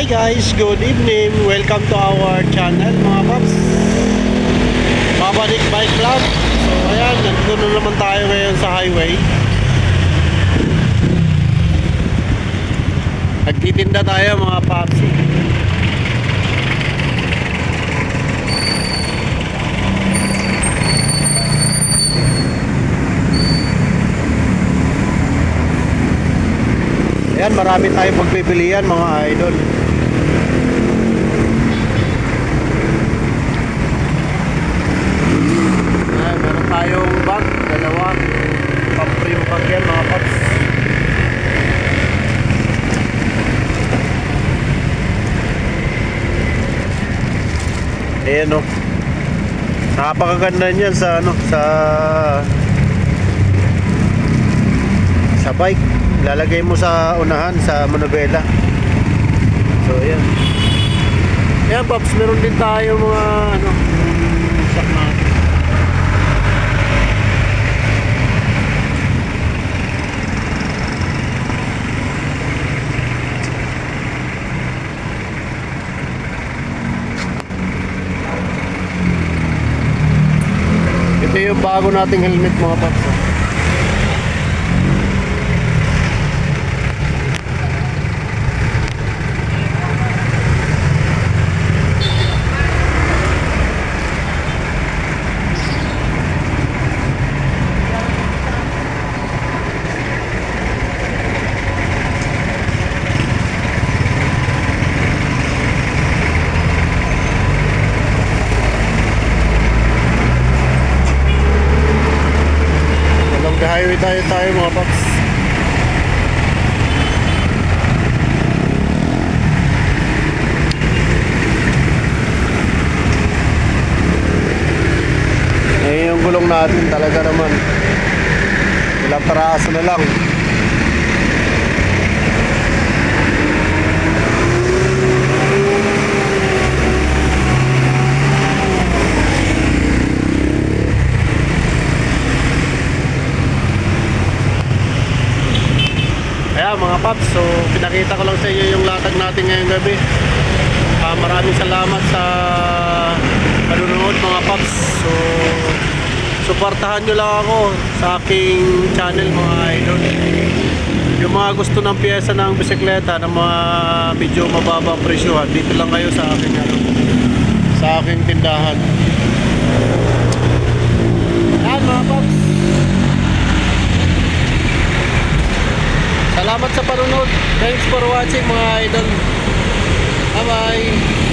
Hi guys, good evening. Welcome to our channel mga paps. Babalik Bike Club. So ayan, nandito na naman tayo ngayon sa highway. Nagtitinda tayo mga paps. Ayan, marami tayong pagpipilian mga idol. Ayan, meron tayong bag, dalawa. Pamprim bag yan mga paps. Ayan o. Napakaganda niyan sa ano, sa sa bike. Lalagay mo sa unahan sa manubela. So, ayan. Ayan, Pops, meron din tayo mga ano, sak. Yung bago nating helmet mga Pops. Highway tayo tayo mga paps. Eh yung gulong natin talaga naman. Ilang paraso na lang. Mga paps, so pinakita ko lang sa inyo yung latag natin ngayong gabi. Ah, maraming salamat sa panunood mga paps. So suportahan nyo lang ako sa aking channel mga idol. Yung mga gusto ng pyesa ng bisikleta ng mga medyo mababang presyuhan, dito lang kayo sa aking ano, sa aking tindahan. Salamat sa panunod. Thanks for watching mga idol. Bye-bye.